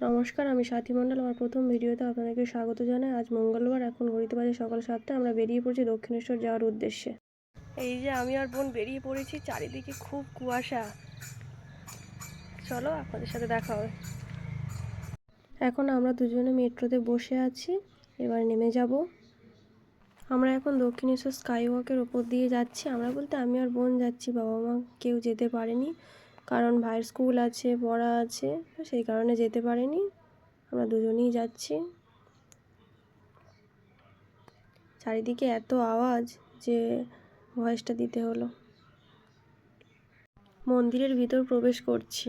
নমস্কার আমি সাথী মণ্ডল। আমার প্রথম ভিডিওতে আপনাদেরকে স্বাগত জানাই। আজ মঙ্গলবার এখন ঘড়িতে বাজে সকাল সাতটা আমরা বেরিয়ে পড়ছি দক্ষিণেশ্বর যাওয়ার উদ্দেশ্যে। এই যে আমি আর বোন বেরিয়ে পড়েছি চারিদিকে খুব কুয়াশা। চলো আপনাদের সাথে দেখা হবে। এখন আমরা দুজনে মেট্রোতে বসে আছি। এবার নেমে যাব। আমরা এখন দক্ষিণেশ্বর স্কাই ওয়াকের ওপর দিয়ে যাচ্ছি। আমরা বলতে আমি আর বোন যাচ্ছি বাবা মা কেউ যেতে পারেনি। কারণ ভাইয়ের স্কুল আছে, পড়া আছে সেই কারণে যেতে পারেনি। আমরা দুজনেই যাচ্ছি। চারিদিকে এত আওয়াজ যে ভয়েসটা দিতে হলো। মন্দিরের ভিতর প্রবেশ করছি।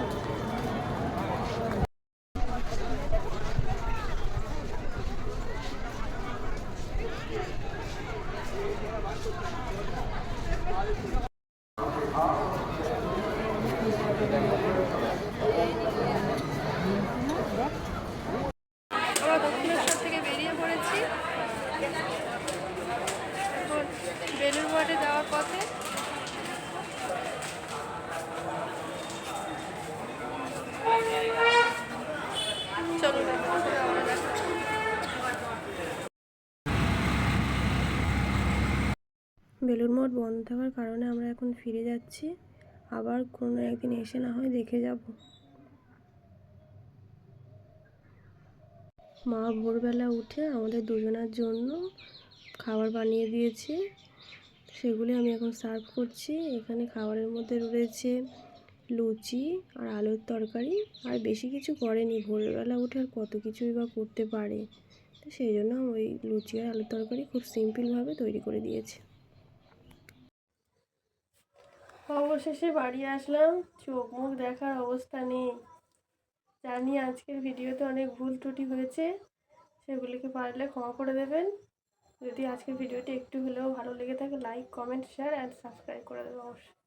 আমরা দক্ষিণেশ্বর থেকে বেরিয়ে পড়েছি এখন বেলুর মাঠে যাওয়ার পথে চলো দেখা হচ্ছে, আমরা দেখা হচ্ছে। বেলুর মঠ বন্ধ থাকার কারণে আমরা এখন ফিরে যাচ্ছি। আবার কোনো একদিন এসে না হয় দেখে যাব। মা ভোরবেলা উঠে আমাদের দুজনের জন্য খাবার বানিয়ে দিয়েছে। সেগুলি আমি এখন সার্ভ করছি। এখানে খাবারের মধ্যে রয়েছে লুচি আর আলুর তরকারি আর বেশি কিছু করেনি। ভোরবেলা উঠে আর কত কিছুই বা করতে পারে। তো সেই জন্য ওই লুচি আর আলুর তরকারি খুব সিম্পলভাবে তৈরি করে দিয়েছে। অবশেষে বাড়ি আসলাম। চোখ মুখ দেখার অবস্থা নেই। জানি আজকের ভিডিওতে অনেক ভুল ত্রুটি হয়েছে। সেগুলিকে পারলে ক্ষমা করে দেবেন। যদি আজকের ভিডিওটি একটু হলেও ভালো লেগে থাকে like comment share and subscribe করে দেবেন অবশ্যই।